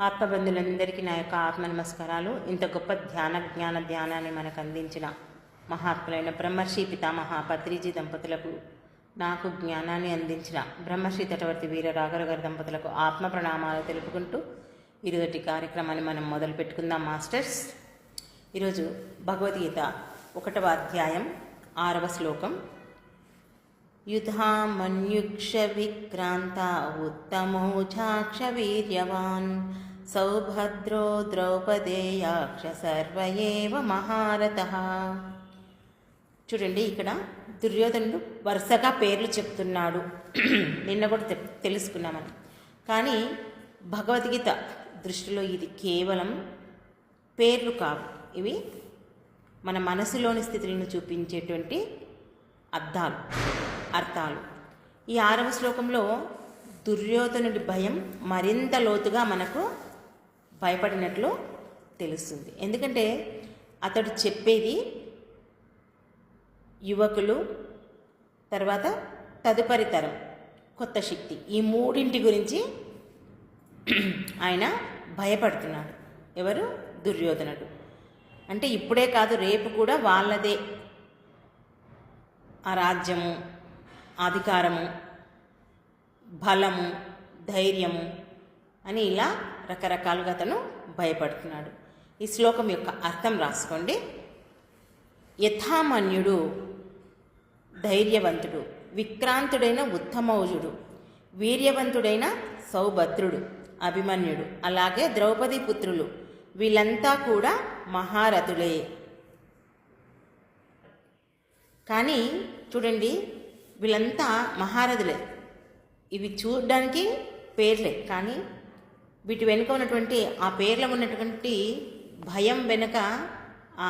ఆత్మబంధులందరికీ నా యొక్క ఆత్మ నమస్కారాలు. ఇంత గొప్ప ధ్యాన జ్ఞాన ధ్యానాన్ని మనకు అందించిన మహాత్ములైన బ్రహ్మర్షి పితామహ పత్రిజీ దంపతులకు నాకు జ్ఞానాన్ని అందించిన బ్రహ్మర్షి తటవర్తి వీర రాఘరు గారి దంపతులకు ఆత్మ ప్రణామాలు తెలుపుకుంటూ ఈరోజు కార్యక్రమాన్ని మనం మొదలు పెట్టుకుందాం మాస్టర్స్. ఈరోజు భగవద్గీత ఒకటవ అధ్యాయం ఆరవ శ్లోకం. యుధామన్యుక్ష విక్రాంత ఉత్తమోజాక్ష వీర్యవాన్ సౌభద్రో ద్రౌపదేయాక్ష సర్వయేవ మహారథ. చూడండి ఇక్కడ దుర్యోధనుడు వరుసగా పేర్లు చెప్తున్నాడు. నిన్న కూడా తె- తెలుసుకున్నామని. కానీ భగవద్గీత దృష్టిలో ఇది కేవలం పేర్లు కావు. ఇవి మన మనసులోని స్థితిని చూపించేటువంటి అర్థాలు అర్థాలు. ఈ ఆరవ శ్లోకంలో దుర్యోధనుడి భయం మరింత లోతుగా మనకు భయపడినట్లు తెలుస్తుంది. ఎందుకంటే అతడు చెప్పేది యువకులు తర్వాత తదుపరి తరం కొత్త శక్తి. ఈ మూడింటి గురించి ఆయన భయపడుతున్నాడు. ఎవరు? దుర్యోధనుడు. అంటే ఇప్పుడే కాదు రేపు కూడా వాళ్ళదే. ఆ రాజ్యము అధికారము బలము ధైర్యము అని ఇలా రకరకాలుగా అతను భయపడుతున్నాడు. ఈ శ్లోకం యొక్క అర్థం రాసుకోండి. యథామన్యుడు ధైర్యవంతుడు విక్రాంతుడైన ఉత్తమౌజుడు వీర్యవంతుడైన సౌభద్రుడు అభిమన్యుడు అలాగే ద్రౌపది పుత్రులు వీళ్ళంతా కూడా మహారథులే. కానీ చూడండి వీళ్ళంతా మహారథులే. ఇవి చూడడానికి పేర్లే కానీ వీటి వెనుక ఉన్నటువంటి ఆ పేర్లో ఉన్నటువంటి భయం వెనుక ఆ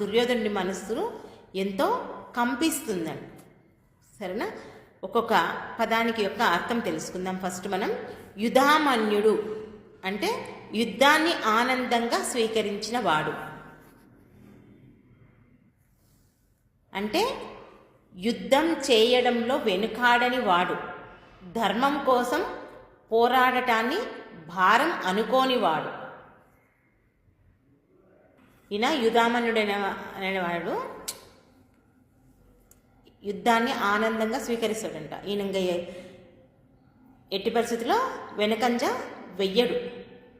దుర్యోధనుడి మనస్సు ఎంతో కంపిస్తుందండి సరేనా? ఒక్కొక్క పదానికి యొక్క అర్థం తెలుసుకుందాం. ఫస్ట్ మనం యుధామన్యుడు అంటే యుద్ధాన్ని ఆనందంగా స్వీకరించిన వాడు. అంటే యుద్ధం చేయడంలో వెనుకాడని వాడు. ధర్మం కోసం పోరాడటాన్ని భారం అనుకోనివాడు. ఈయన యుధామన్యుడైన అనేవాడు యుద్ధాన్ని ఆనందంగా స్వీకరిస్తాడంట. ఈయన ఇంకా ఎట్టి పరిస్థితిలో వెనకంజ వెయ్యడు.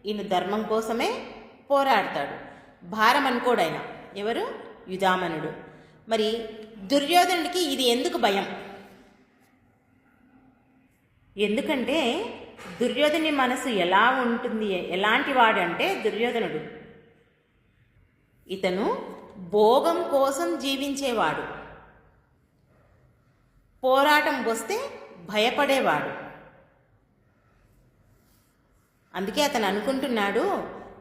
ఈయన ధర్మం కోసమే పోరాడతాడు. భారం అనుకోడు ఆయన ఎవరు? యుధామనుడు. మరి దుర్యోధనుడికి ఇది ఎందుకు భయం? ఎందుకంటే దుర్యోధని మనసు ఎలా ఉంటుంది ఎలాంటి వాడంటే దుర్యోధనుడు. ఇతను భోగం కోసం జీవించేవాడు. పోరాటం వస్తే భయపడేవాడు. అందుకే అతను అనుకుంటున్నాడు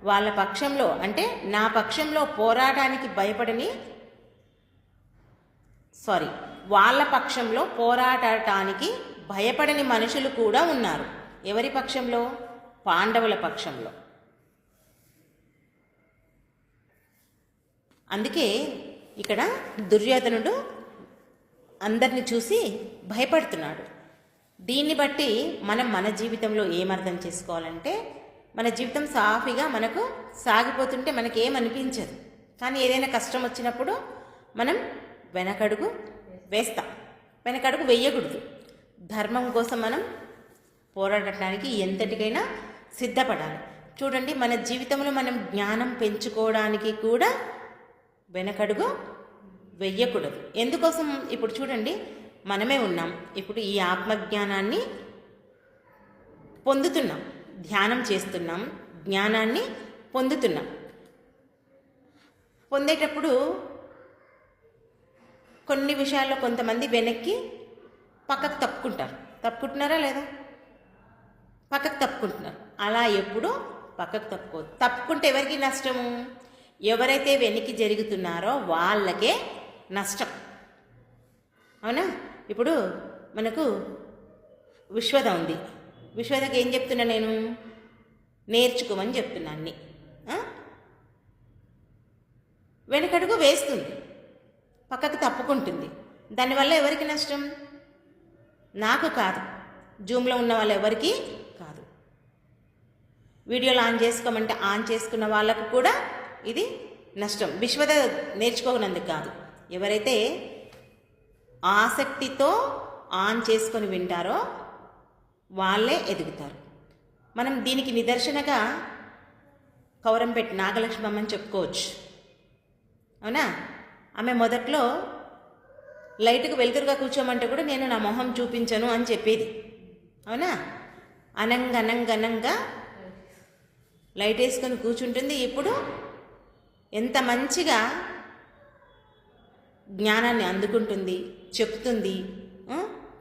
వాళ్ళ పక్షంలో అంటే నా పక్షంలో పోరాటానికి భయపడని సారీ వాళ్ళ పక్షంలో పోరాడటానికి భయపడని మనుషులు కూడా ఉన్నారు. ఎవరి పక్షంలో? పాండవుల పక్షంలో. అందుకే ఇక్కడ దుర్యోధనుడు అందరిని చూసి భయపడుతున్నాడు. దీన్ని బట్టి మనం మన జీవితంలో ఏమర్థం చేసుకోవాలంటే మన జీవితం సాఫీగా మనకు సాగిపోతుంటే మనకేమనిపించదు కానీ ఏదైనా కష్టం వచ్చినప్పుడు మనం వెనకడుగు వేస్తాం. వెనకడుగు వేయకూడదు. ధర్మం కోసం మనం పోరాడటానికి ఎంతటికైనా సిద్ధపడాలి. చూడండి మన జీవితంలో మనం జ్ఞానం పెంచుకోవడానికి కూడా వెనకడుగు వెయ్యకూడదు ఎందుకోసం? ఇప్పుడు చూడండి మనమే ఉన్నాం. ఇప్పుడు ఈ ఆత్మజ్ఞానాన్ని పొందుతున్నాం. ధ్యానం చేస్తున్నాం. జ్ఞానాన్ని పొందుతున్నాం. పొందేటప్పుడు కొన్ని విషయాల్లో కొంతమంది వెనక్కి పక్కకు తప్పుకుంటారు. తప్పుకుంటున్నారా లేదా? పక్కకు తప్పుకుంటున్నారు. అలా ఎప్పుడు పక్కకు తప్పుకోవద్దు. తప్పుకుంటే ఎవరికి నష్టము? ఎవరైతే వెనక్కి జరుగుతున్నారో వాళ్ళకే నష్టం. అవునా? ఇప్పుడు మనకు విశ్వద ఉంది. విశ్వదకి ఏం చెప్తున్నా నేను? నేర్చుకోమని చెప్తున్నా అన్ని. వెనకడుగు వేస్తుంది. పక్కకు తప్పుకుంటుంది. దానివల్ల ఎవరికి నష్టం? నాకు కాదు. జూమ్లో ఉన్న వాళ్ళు ఎవరికి కాదు. వీడియోలు ఆన్ చేసుకోమంటే ఆన్ చేసుకున్న వాళ్ళకు కూడా ఇది నష్టం. విశ్వత నేర్చుకోనందుకు కాదు. ఎవరైతే ఆసక్తితో ఆన్ చేసుకొని వింటారో వాళ్ళే ఎదుగుతారు. మనం దీనికి నిదర్శనగా కౌరంపేట నాగలక్ష్మమ్మ అని చెప్పుకోవచ్చు. అవునా? ఆమె మొదట్లో లైట్కు వెలుతురుగా కూర్చోమంటే కూడా నేను నా మొహం చూపించను అని చెప్పేది. అవునా? అనంగనంగనంగా లైట్ వేసుకొని కూర్చుంటుంది ఇప్పుడు. ఎంత మంచిగా జ్ఞానాన్ని అందుకుంటుంది చెప్తుంది.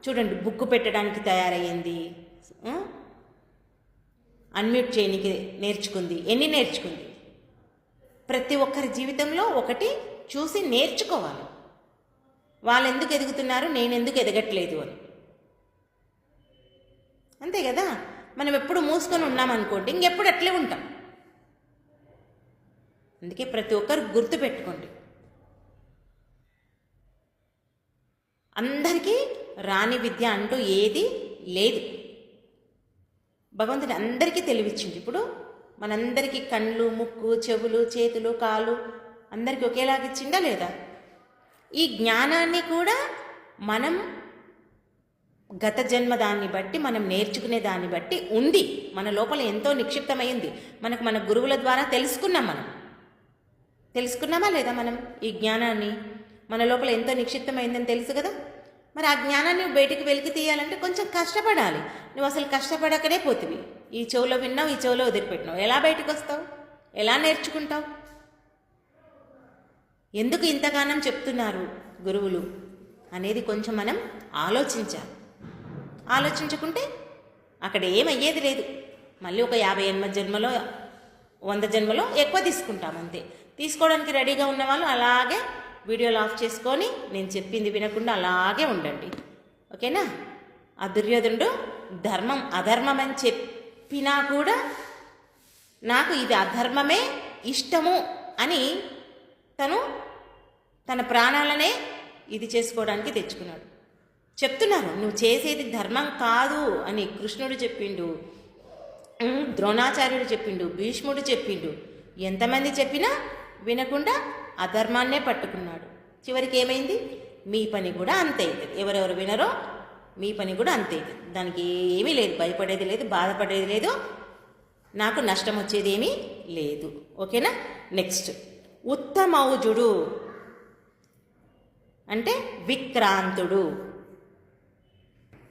చూడండి బుక్ పెట్టడానికి తయారయ్యింది. అన్మ్యూట్ చేయనికి నేర్చుకుంది. ఎన్ని నేర్చుకుంది? ప్రతి ఒక్కరి జీవితంలో ఒకటి చూసి నేర్చుకోవాలి. వాళ్ళు ఎందుకు ఎదుగుతున్నారు? నేను ఎందుకు ఎదగట్లేదు అని. అంతే కదా? మనం ఎప్పుడు మూసుకొని ఉన్నామనుకోండి ఇంకెప్పుడు అట్లే ఉంటాం. అందుకే ప్రతి ఒక్కరు గుర్తు పెట్టుకోండి. అందరికీ రాని విద్య అంటూ ఏది లేదు. భగవంతుడు అందరికీ తెలివిచ్చింది. ఇప్పుడు మనందరికీ కళ్ళు ముక్కు చెవులు చేతులు కాలు అందరికీ ఒకేలాగా ఇచ్చిందా లేదా? ఈ జ్ఞానాన్ని కూడా మనం గత జన్మ దాన్ని బట్టి మనం నేర్చుకునే దాన్ని బట్టి ఉంది. మన లోపల ఎంతో నిక్షిప్తమైంది. మనకు మన గురువుల ద్వారా తెలుసుకున్నాం మనం. తెలుసుకున్నామా లేదా మనం ఈ జ్ఞానాన్ని? మన లోపల ఎంతో నిక్షిప్తమైందని తెలుసు కదా? మరి ఆ జ్ఞానాన్ని నువ్వు బయటికి వెలికి తీయాలంటే కొంచెం కష్టపడాలి. నువ్వు అసలు కష్టపడకనే పోతివి. ఈ చెవులో విన్నావు ఈ చెవులో వదిలిపెట్టినావు. ఎలా బయటకు వస్తావు? ఎలా నేర్చుకుంటావు? ఎందుకు ఇంతగానం చెప్తున్నారు గురువులు? అనేది కొంచెం మనం ఆలోచించాలి. ఆలోచించుకుంటే అక్కడ ఏమయ్యేది లేదు. మళ్ళీ ఒక యాభై ఎనిమిది జన్మలో వంద జన్మలో ఎక్కువ తీసుకుంటాం అంతే. తీసుకోవడానికి రెడీగా ఉన్న వాళ్ళు అలాగే వీడియోలు ఆఫ్ చేసుకొని నేను చెప్పింది వినకుండా అలాగే ఉండండి. ఓకేనా? ఆ దుర్యోధనుడు ధర్మం అధర్మం అని చెప్పినా కూడా నాకు ఇది అధర్మమే ఇష్టము అని తను తన ప్రాణాలనే ఇది చేసుకోవడానికి తెచ్చుకున్నాడు. చెప్తున్నారు నువ్వు చేసేది ధర్మం కాదు అని కృష్ణుడు చెప్పిండు. ద్రోణాచార్యుడు చెప్పిండు భీష్ముడు చెప్పిండు. ఎంతమంది చెప్పినా వినకుండా అధర్మాన్నే పట్టుకున్నాడు. చివరికి ఏమైంది? మీ పని కూడా అంతే ఎవరెవరు వినరో మీ పని కూడా అంతే దానికి ఏమీ లేదు భయపడేది లేదు బాధపడేది లేదు నాకు నష్టం వచ్చేది ఏమీ లేదు. ఓకేనా? నెక్స్ట్. ఉత్తమౌజుడు అంటే విక్రాంతుడు.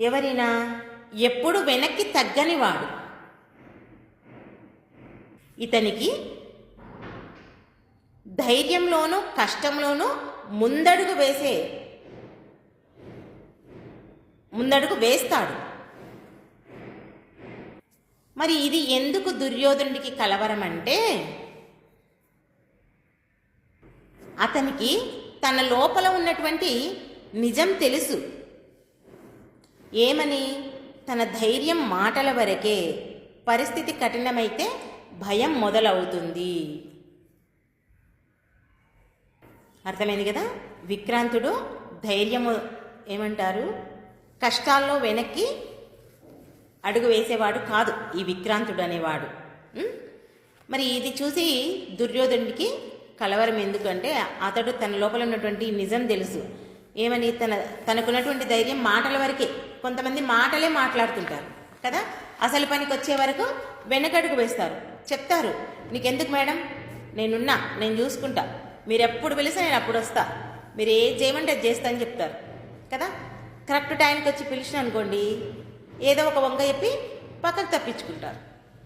ఎవరైనా? ఎప్పుడు వెనక్కి తగ్గనివాడు. ఇతనికి ధైర్యంలోనూ కష్టంలోనూ ముందడుగు వేసే ముందడుగు వేస్తాడు. మరి ఇది ఎందుకు దుర్యోధనుడికి కలవరం అంటే అతనికి తన లోపల ఉన్నటువంటి నిజం తెలుసు. ఏమని? తన ధైర్యం మాటల వరకే. పరిస్థితి కఠినమైతే భయం మొదలవుతుంది. అర్థమైంది కదా? విక్రాంతుడు ధైర్యము ఏమంటారు? కష్టాల్లో వెనక్కి అడుగు వేసేవాడు కాదు ఈ విక్రాంతుడు అనేవాడు. మరి ఇది చూసి దుర్యోధనుడికి కలవరం ఎందుకంటే అతడు తన లోపల ఉన్నటువంటి నిజం తెలుసు. ఏమని తన తనకున్నటువంటి ధైర్యం మాటల వరకే. కొంతమంది మాటలే మాట్లాడుతుంటారు కదా? అసలు పనికి వచ్చే వరకు వెనకడుగు వేస్తారు. చెప్తారు నీకెందుకు మేడం? నేనున్నా నేను చూసుకుంటా. మీరు ఎప్పుడు పిలిస్తే నేను అప్పుడు వస్తా. మీరు ఏ చేయమంటే అది చేస్తా అని చెప్తారు కదా? కరెక్ట్ టైంకి వచ్చి పిలిచిన అనుకోండి ఏదో ఒక వంక చెప్పి పక్కకు తప్పించుకుంటారు.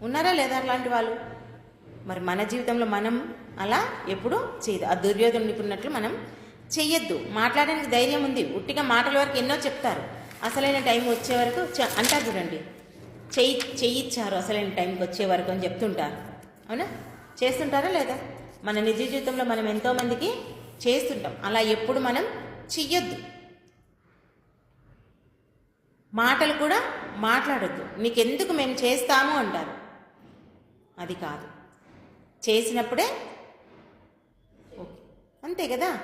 ఉన్నారా లేదా అలాంటి వాళ్ళు? మరి మన జీవితంలో మనం అలా ఎప్పుడు చేయదు. ఆ దుర్యోధనుడికి ఉన్నట్లు మనం చెయ్యొద్దు. మాట్లాడడానికి ధైర్యం ఉంది. ఉట్టిగా మాటల వరకు ఎన్నో చెప్తారు. అసలైన టైం వచ్చే వరకు చ- అంటారు చూడండి. చెయ్యి చెయ్యిచ్చారు అసలైన టైంకి వచ్చే వరకు అని చెప్తుంటారు. అవునా? చేస్తుంటారా లేదా? మన నిజ జీవితంలో మనం ఎంతోమందికి చేస్తుంటాం. అలా ఎప్పుడు మనం చెయ్యొద్దు. మాటలు కూడా మాట్లాడొద్దు. నీకెందుకు మేము చేస్తాము అంటారు. అది కాదు. చేసినప్పుడే ఓకే. అంతే కదా?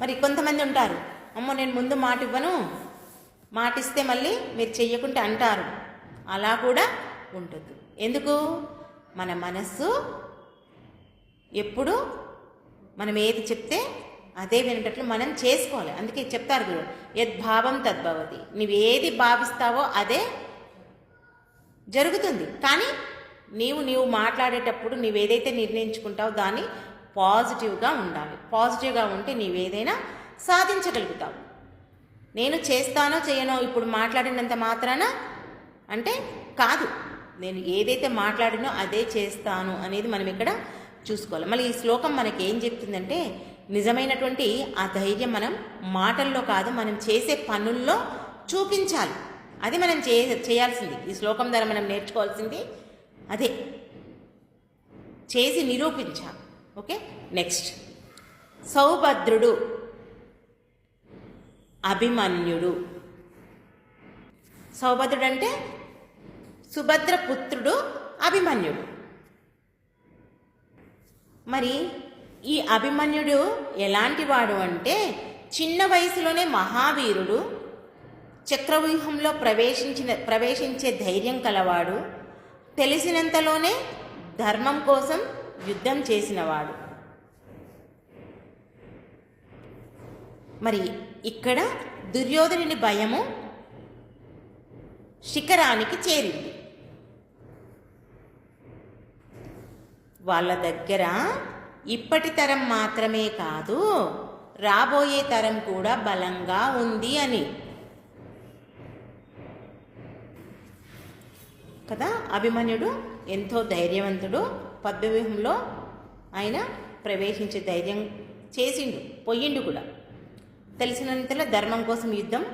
మరి కొంతమంది ఉంటారు అమ్మో నేను ముందు మాట ఇవ్వను మాటిస్తే మళ్ళీ మీరు చెయ్యకుంటే అంటారు. అలా కూడా ఉంటుంది. ఎందుకు? మన మనస్సు ఎప్పుడు మనం ఏది చెప్తే అదే వినేటట్లు మనం చేసుకోవాలి. అందుకే చెప్తారు గురు యద్భావం తద్భవతి. నువ్వు ఏది భావిస్తావో అదే జరుగుతుంది. కానీ నీవు నీవు మాట్లాడేటప్పుడు నీవు ఏదైతే నిర్ణయించుకుంటావో దాన్ని పాజిటివ్గా ఉండాలి. పాజిటివ్గా ఉంటే నీవేదైనా సాధించగలుగుతావు. నేను చేస్తానో చేయనో ఇప్పుడు మాట్లాడినంత మాత్రాన అంటే కాదు. నేను ఏదైతే మాట్లాడినో అదే చేస్తాను అనేది మనం ఇక్కడ చూసుకోవాలి. మళ్ళీ ఈ శ్లోకం మనకి ఏం చెప్తుందంటే నిజమైనటువంటి ఆ ధైర్యం మనం మాటల్లో కాదు మనం చేసే పనుల్లో చూపించాలి. అది మనం చే చేయాల్సింది. ఈ శ్లోకం ద్వారా మనం నేర్చుకోవాల్సింది అదే. చేసి నిరూపించాలి. ఓకే? నెక్స్ట్ సౌభద్రుడు. అభిమన్యుడు. సౌభద్రుడు అంటే సుభద్ర పుత్రుడు అభిమన్యుడు. మరి ఈ అభిమన్యుడు ఎలాంటి వాడు అంటే చిన్న వయసులోనే మహావీరుడు చక్రవ్యూహంలో ప్రవేశించిన ప్రవేశించే ధైర్యం కలవాడు తెలిసినంతలోనే ధర్మం కోసం యుద్ధం చేసినవాడు. మరి ఇక్కడ దుర్యోధనుని భయము శిఖరానికి చేరింది. వాళ్ళ దగ్గర ఇప్పటి తరం మాత్రమే కాదు రాబోయే తరం కూడా బలంగా ఉంది అని. కదా అభిమన్యుడు ఎంతో ధైర్యవంతుడు పద్మవ్యూహంలో ఆయన ప్రవేశించే ధైర్యం చేసిండు పొయ్యిండు కూడా. తెలిసినంతలో ధర్మం కోసం యుద్ధం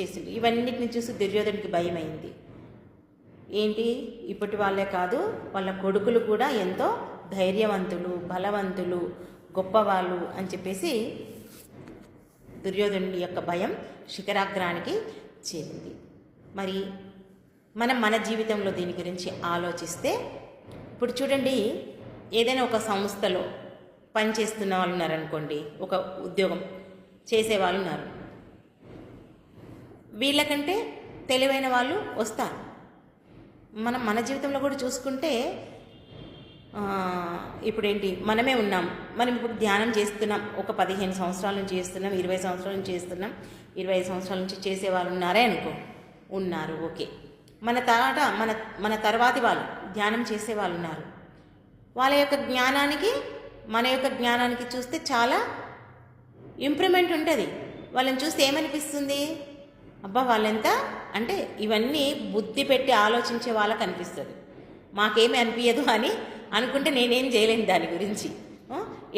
చేసిండు. ఇవన్నిటిని చూసి దుర్యోధనుడికి భయమైంది. ఏంటి? ఇప్పటి వాళ్ళే కాదు వాళ్ళ కొడుకులు కూడా ఎంతో ధైర్యవంతులు బలవంతులు గొప్పవాళ్ళు అని చెప్పేసి దుర్యోధనుడి యొక్క భయం శిఖరాగ్రానికి చేరింది. మరి మనం మన జీవితంలో దీని గురించి ఆలోచిస్తే ఇప్పుడు చూడండి ఏదైనా ఒక సంస్థలో పనిచేస్తున్న వాళ్ళు ఉన్నారనుకోండి ఒక ఉద్యోగం చేసే వాళ్ళు ఉన్నారు. వీళ్ళకంటే తెలివైన వాళ్ళు వస్తారు. మనం మన జీవితంలో కూడా చూసుకుంటే ఇప్పుడేంటి మనమే ఉన్నాం. మనం ఇప్పుడు ధ్యానం చేస్తున్నాం. ఒక పదిహేను సంవత్సరాల నుంచి చేస్తున్నాం ఇరవై సంవత్సరాల నుంచి చేస్తున్నాం ఇరవై ఐదు సంవత్సరాల నుంచి చేసే వాళ్ళు ఉన్నారే అనుకో ఉన్నారు ఓకే. మన తర్వాత మన మన తర్వాతి వాళ్ళు ధ్యానం చేసేవాళ్ళు ఉన్నారు. వాళ్ళ యొక్క జ్ఞానానికి మన యొక్క జ్ఞానానికి చూస్తే చాలా ఇంప్రూవ్మెంట్ ఉంటుంది. వాళ్ళని చూస్తే ఏమనిపిస్తుంది? అబ్బా వాళ్ళెంత? అంటే ఇవన్నీ బుద్ధి పెట్టి ఆలోచించే వాళ్ళకి అనిపిస్తుంది. మాకేమీ అనిపించదు అని అనుకుంటే నేనేం చేయలేను దాని గురించి.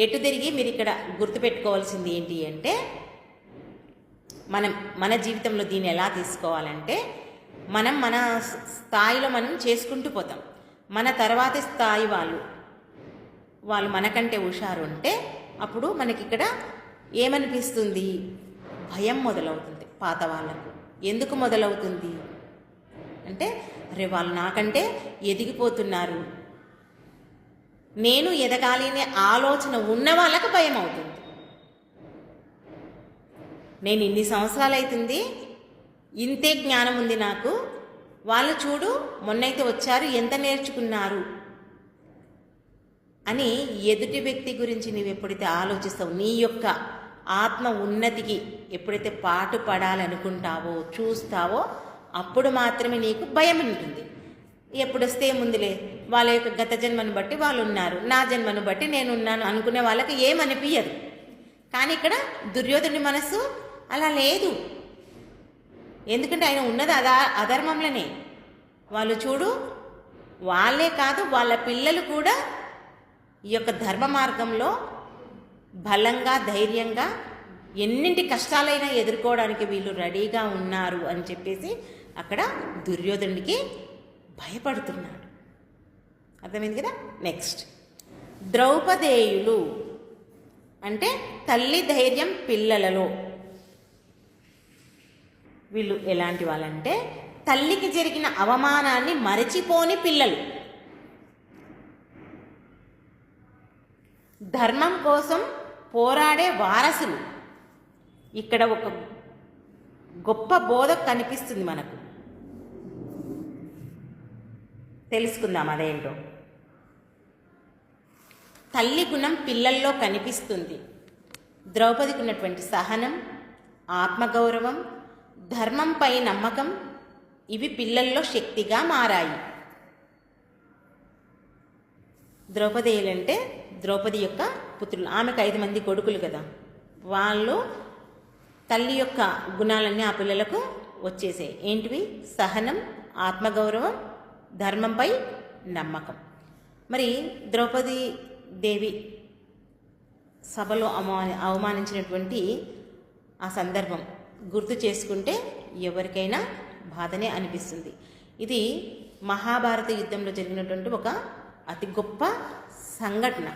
ఎటు తిరిగి మీరు ఇక్కడ గుర్తుపెట్టుకోవాల్సింది ఏంటి అంటే మనం మన జీవితంలో దీన్ని ఎలా తీసుకోవాలంటే మనం మన స్థాయిలో మనం చేసుకుంటూ పోతాం. మన తర్వాతి స్థాయి వాళ్ళు. వాళ్ళు మనకంటే హుషారు ఉంటే అప్పుడు మనకి ఇక్కడ ఏమనిపిస్తుంది? భయం మొదలవుతుంది పాత వాళ్ళకు. ఎందుకు మొదలవుతుంది? అంటే అరే వాళ్ళు నాకంటే ఎదిగిపోతున్నారు. నేను ఎదగాలి అనే ఆలోచన ఉన్న వాళ్ళకు భయం అవుతుంది. నేను ఇన్ని సంవత్సరాలు అవుతుంది ఇంతే జ్ఞానం ఉంది నాకు వాళ్ళు చూడు మొన్నైతే వచ్చారు ఎంత నేర్చుకున్నారు? అని ఎదుటి వ్యక్తి గురించి నువ్వు ఎప్పుడైతే ఆలోచిస్తావు నీ యొక్క ఆత్మ ఉన్నతికి ఎప్పుడైతే పాటు పడాలనుకుంటావో చూస్తావో అప్పుడు మాత్రమే నీకు భయం ఉంటుంది. ఎప్పుడొస్తే ముందులే వాళ్ళ యొక్క గత జన్మను బట్టి వాళ్ళు ఉన్నారు నా జన్మను బట్టి నేను ఉన్నాను అనుకునే వాళ్ళకి ఏమనిపించదు కానీ ఇక్కడ దుర్యోధుని మనస్సు అలా లేదు. ఎందుకంటే ఆయన ఉన్నది అదా అధర్మంలోనే వాళ్ళు చూడు వాళ్ళే కాదు వాళ్ళ పిల్లలు కూడా ఈ యొక్క ధర్మ మార్గంలో బలంగా ధైర్యంగా ఎన్నింటి కష్టాలైనా ఎదుర్కోవడానికి వీళ్ళు రెడీగా ఉన్నారు అని చెప్పేసి అక్కడ దుర్యోధనుడికి భయపడుతున్నాడు. అర్థమైంది కదా? నెక్స్ట్ ద్రౌపదేయులు అంటే తల్లి ధైర్యం పిల్లలలో. వీళ్ళు ఎలాంటి వాళ్ళంటే తల్లికి జరిగిన అవమానాన్ని మరచిపోని పిల్లలు. ధర్మం కోసం పోరాడే వారసులు. ఇక్కడ ఒక గొప్ప బోధ కనిపిస్తుంది మనకు. తెలుసుకుందాం అదేంటో. తల్లి గుణం పిల్లల్లో కనిపిస్తుంది. ద్రౌపదికి ఉన్నటువంటి సహనం ఆత్మగౌరవం ధర్మంపై నమ్మకం ఇవి పిల్లల్లో శక్తిగా మారాయి. ద్రౌపదేయులంటే ద్రౌపది యొక్క పుత్రులు. ఆమెకు ఐదు మంది కొడుకులు కదా. వాళ్ళు తల్లి యొక్క గుణాలన్నీ ఆ పిల్లలకు వచ్చేసాయి. ఏంటివి? సహనం ఆత్మగౌరవం ధర్మంపై నమ్మకం. మరి ద్రౌపది దేవి సభలో అవమాని అవమానించినటువంటి ఆ సందర్భం గుర్తు చేసుకుంటే ఎవరికైనా బాధనే అనిపిస్తుంది. ఇది మహాభారత యుద్ధంలో జరిగినటువంటి ఒక అతి గొప్ప సంఘటన.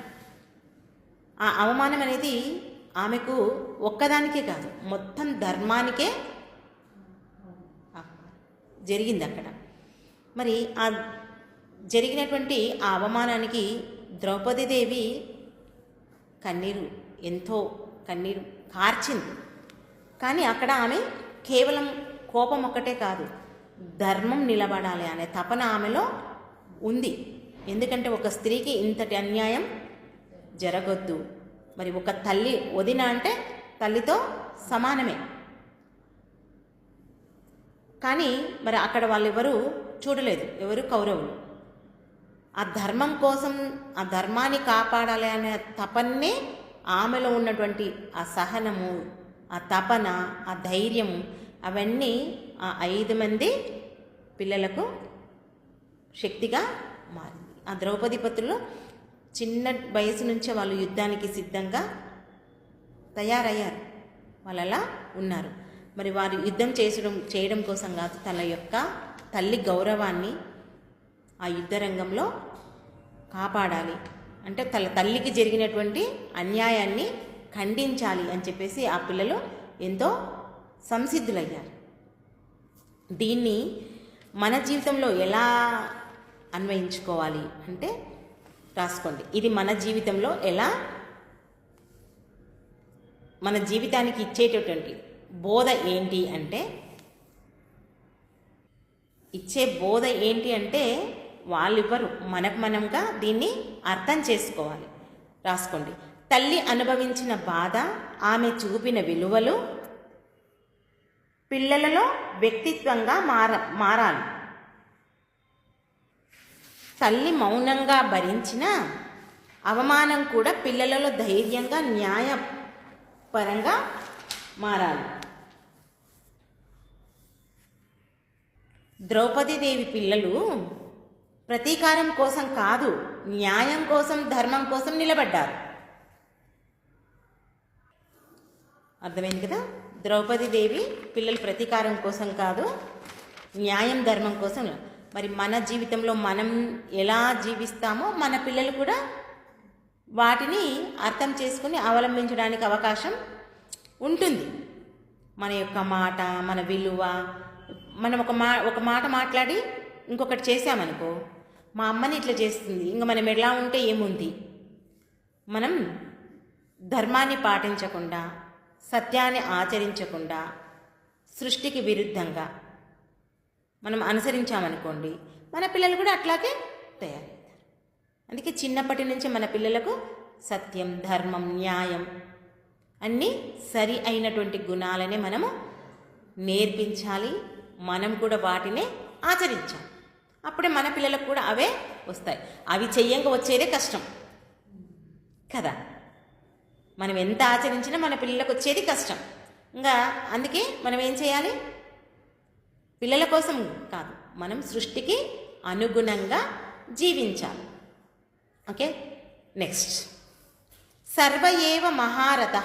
ఆ అవమానం అనేది ఆమెకు ఒక్కదానికే కాదు మొత్తం ధర్మానికే జరిగింది అక్కడ. మరి ఆ జరిగినటువంటి ఆ అవమానానికి ద్రౌపదీదేవి కన్నీరు ఎంతో కన్నీరు కార్చింది. కానీ అక్కడ ఆమె కేవలం కోపం ఒక్కటే కాదు ధర్మం నిలబడాలి అనే తపన ఆమెలో ఉంది. ఎందుకంటే ఒక స్త్రీకి ఇంతటి అన్యాయం జరగొద్దు. మరి ఒక తల్లి వదిన అంటే తల్లితో సమానమే. కానీ మరి అక్కడ వాళ్ళెవరూ చూడలేదు ఎవరు కౌరవులు. ఆ ధర్మం కోసం ఆ ధర్మాన్ని కాపాడాలి అనే తపన్నే ఆమెలో ఉన్నటువంటి ఆ సహనము ఆ తపన ఆ ధైర్యము అవన్నీ ఆ ఐదు మంది పిల్లలకు శక్తిగా మారింది. ఆ ద్రౌపది పత్రులు చిన్న వయసు నుంచే వాళ్ళు యుద్ధానికి సిద్ధంగా తయారయ్యారు. వాళ్ళు అలా ఉన్నారు. మరి వారు యుద్ధం చేసడం చేయడం కోసం కాదు తన యొక్క తల్లి గౌరవాన్ని ఆ యుద్ధ రంగంలో కాపాడాలి. అంటే తన తల్లికి జరిగినటువంటి అన్యాయాన్ని ఖండించాలి అని చెప్పేసి ఆ పిల్లలు ఎంతో సంసిద్ధులయ్యారు. దీన్ని మన జీవితంలో ఎలా అన్వయించుకోవాలి అంటే రాసుకోండి. ఇది మన జీవితంలో ఎలా మన జీవితానికి ఇచ్చేటటువంటి బోధ ఏంటి అంటే ఇచ్చే బోధ ఏంటి అంటే వాళ్ళివ్వరు. మనకు మనంగా దీన్ని అర్థం చేసుకోవాలి. రాసుకోండి. తల్లి అనుభవించిన బాధ ఆమె చూపిన విలువలు పిల్లలలో వ్యక్తిత్వంగా మార మారాలి. తల్లి మౌనంగా భరించిన అవమానం కూడా పిల్లలలో ధైర్యంగా న్యాయపరంగా మారాలి. ద్రౌపదీదేవి పిల్లలు ప్రతీకారం కోసం కాదు న్యాయం కోసం ధర్మం కోసం నిలబడ్డారు. అర్థమైంది కదా? ద్రౌపదీదేవి పిల్లలు ప్రతీకారం కోసం కాదు న్యాయం ధర్మం కోసం మరి మన జీవితంలో మనం ఎలా జీవిస్తామో మన పిల్లలు కూడా వాటిని అర్థం చేసుకుని అవలంబించడానికి అవకాశం ఉంటుంది. మన యొక్క మాట మన విలువ మనం ఒక మా ఒక మాట మాట్లాడి ఇంకొకటి చేసామనుకో మా అమ్మని ఇట్లా చేస్తుంది ఇంకా మనం ఎలా ఉంటే ఏముంది? మనం ధర్మాన్ని పాటించకుండా సత్యాన్ని ఆచరించకుండా సృష్టికి విరుద్ధంగా. మనం అనుసరించామనుకోండి మన పిల్లలు కూడా అట్లాగే తయారవుతారు. అందుకే చిన్నప్పటి నుంచి మన పిల్లలకు సత్యం ధర్మం న్యాయం అన్నీ సరి అయినటువంటి గుణాలనే మనము నేర్పించాలి. మనం కూడా వాటినే ఆచరించాలి. అప్పుడే మన పిల్లలకు కూడా అవే వస్తాయి. అవి చెయ్యంగా వచ్చేదే కష్టం. కదా? మనం ఎంత ఆచరించినా మన పిల్లలకు వచ్చేది కష్టం. ఇంకా అందుకే మనం ఏం చేయాలి? పిల్లల కోసం కాదు మనం సృష్టికి అనుగుణంగా జీవించాలి. ఓకే? నెక్స్ట్. సర్వయేవ మహారథ.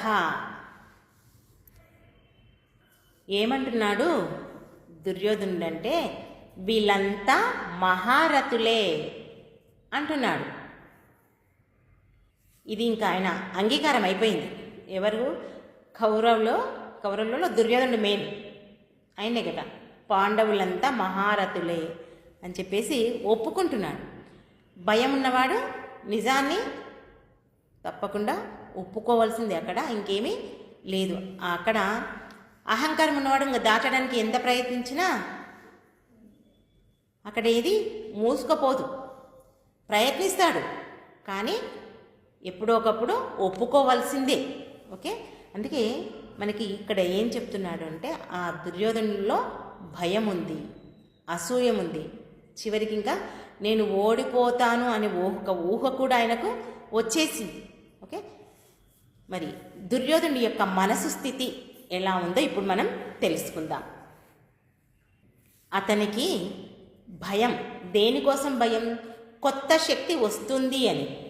ఏమంటున్నాడు? దుర్యోధనుడంటే వీళ్ళంతా మహారథులే అంటున్నాడు. ఇది ఇంకా ఆయన అంగీకారం అయిపోయింది. ఎవరు? కౌరవులో కౌరవులలో దుర్యోధనుడు మెయిన్ ఆయనే కదా. పాండవులంతా మహారథులే అని చెప్పేసి ఒప్పుకుంటున్నాడు. భయం ఉన్నవాడు నిజాన్ని తప్పకుండా ఒప్పుకోవాల్సింది. అక్కడ ఇంకేమీ లేదు. అక్కడ అహంకారం ఉన్నవాడు ఇంకా దాచడానికి ఎంత ప్రయత్నించినా అక్కడ ఏది మూసుకోపోదు. ప్రయత్నిస్తాడు. కానీ ఎప్పుడో ఒకప్పుడు ఒప్పుకోవాల్సిందే. ఓకే? అందుకే మనకి ఇక్కడ ఏం చెప్తున్నాడు అంటే ఆ దుర్యోధనులో భయం ఉంది అసూయం ఉంది చివరికి ఇంకా నేను ఓడిపోతాను అనే ఊహ ఊహ కూడా ఆయనకు వచ్చేసింది. ఓకే? మరి దుర్యోధనుడి యొక్క మనసు స్థితి ఎలా ఉందో ఇప్పుడు మనం తెలుసుకుందాం. అతనికి భయం. దేనికోసం భయం? కొత్త శక్తి వస్తుంది అని.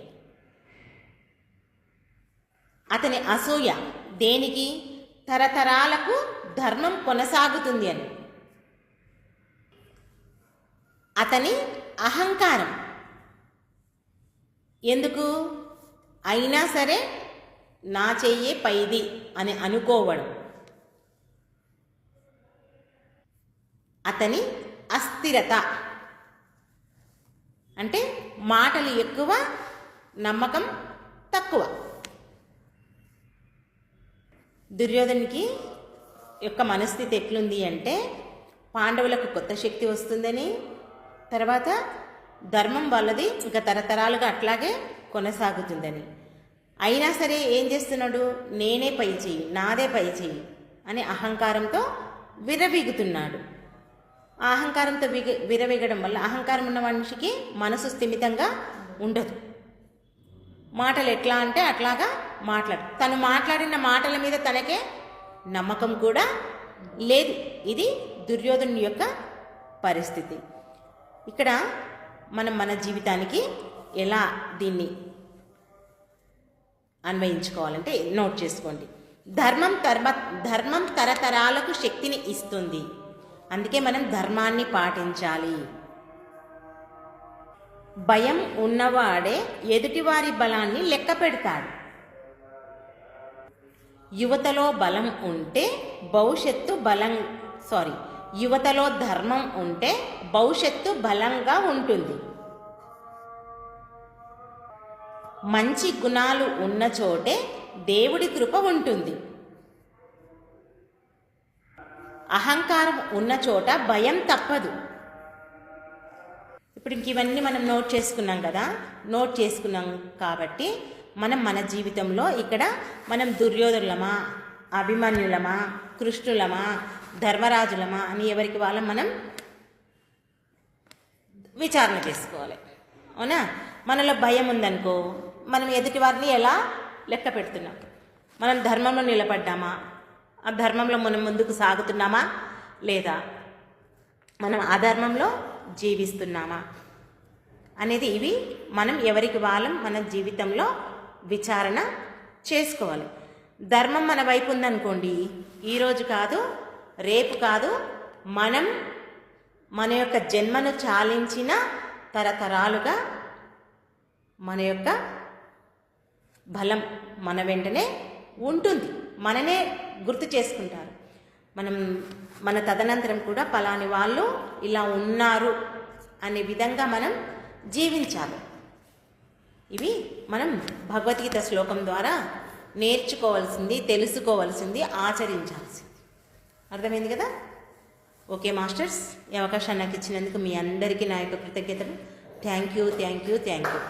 అతని అసూయ దేనికి? తరతరాలకు ధర్మం కొనసాగుతుంది అని. అతని అహంకారం. ఎందుకు? అయినా సరే నా చెయ్యే పైది అని అనుకోవడం. అతని అస్థిరత. అంటే మాటలు ఎక్కువ నమ్మకం తక్కువ. దుర్యోధనికి యొక్క మనస్థితి ఎట్లుంది అంటే పాండవులకు కొత్త శక్తి వస్తుందని తర్వాత ధర్మం వాళ్ళది ఇంకా తరతరాలుగా అట్లాగే కొనసాగుతుందని. అయినా సరే ఏం చేస్తున్నాడు? నేనే పై చేయి నాదే పై చేయి అనే అహంకారంతో విరవీగుతున్నాడు ఆ అహంకారంతో విగ విరవీగడం వల్ల అహంకారం ఉన్న మనిషికి మనసు స్థిమితంగా ఉండదు. మాటలు ఎట్లా అంటే అట్లాగా మాట్లాడు. తను మాట్లాడిన మాటల మీద తనకే నమ్మకం కూడా లేదు. ఇది దుర్యోధను యొక్క పరిస్థితి. ఇక్కడ మనం మన జీవితానికి ఎలా దీన్ని అన్వయించుకోవాలంటే నోట్ చేసుకోండి. ధర్మం తర్మ ధర్మం తరతరాలకు శక్తిని ఇస్తుంది. అందుకే మనం ధర్మాన్ని పాటించాలి. భయం ఉన్నవాడే ఎదుటివారి బలాన్ని లెక్క పెడతాడు. యువతలో బలం ఉంటే భవిష్యత్తు బలం సారీ యువతలో ధర్మం ఉంటే భవిష్యత్తు బలంగా ఉంటుంది. మంచి గుణాలు ఉన్న చోటే దేవుడి కృప ఉంటుంది. అహంకారం ఉన్న చోట భయం తప్పదు. ఇప్పుడు ఇంక ఇవన్నీ మనం నోట్ చేసుకున్నాం కదా నోట్ చేసుకున్నాం కాబట్టి మనం మన జీవితంలో ఇక్కడ మనం దుర్యోధనులమా అభిమన్యులమా కృష్ణులమా ధర్మరాజులమా అని ఎవరికి వాళ్ళం మనం విచారణ చేసుకోవాలి. అవునా? మనలో భయం ఉందనుకో మనం ఎదుటి వారిని ఎలా లెక్క పెడుతున్నాం? మనం ధర్మంలో నిలబడ్డామా? ఆ ధర్మంలో మనం ముందుకు సాగుతున్నామా? లేదా? మనం అధర్మంలో జీవిస్తున్నామా? అనేది ఇవి మనం ఎవరికి వాళ్ళం మన జీవితంలో విచారణ చేసుకోవాలి. ధర్మం మన వైపు ఉందనుకోండి ఈరోజు కాదు రేపు కాదు మనం మన యొక్క జన్మను చాలించిన తరతరాలుగా మన యొక్క బలం మన వెంటనే ఉంటుంది. మననే గుర్తు చేసుకుంటారు. మనం మన తదనంతరం కూడా పలాని వాళ్ళు ఇలా ఉన్నారు అనే విధంగా మనం జీవించాలి. ఇవి మనం భగవద్గీత శ్లోకం ద్వారా నేర్చుకోవాల్సింది తెలుసుకోవాల్సింది ఆచరించాల్సింది. అర్థమైంది కదా? ఓకే మాస్టర్స్ ఈ అవకాశాన్ని నాకు ఇచ్చినందుకు మీ అందరికీ నా యొక్క కృతజ్ఞతలు. Thank you thank you thank you.